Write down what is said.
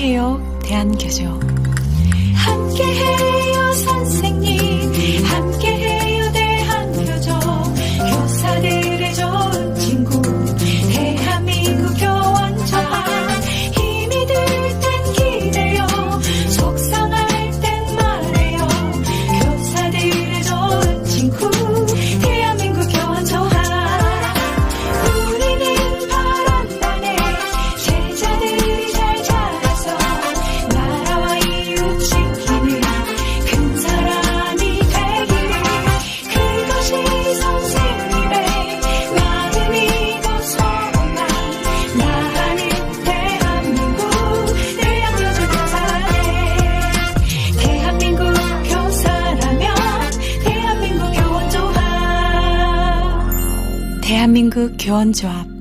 해요. 대한교조. 대한민국 교원조합.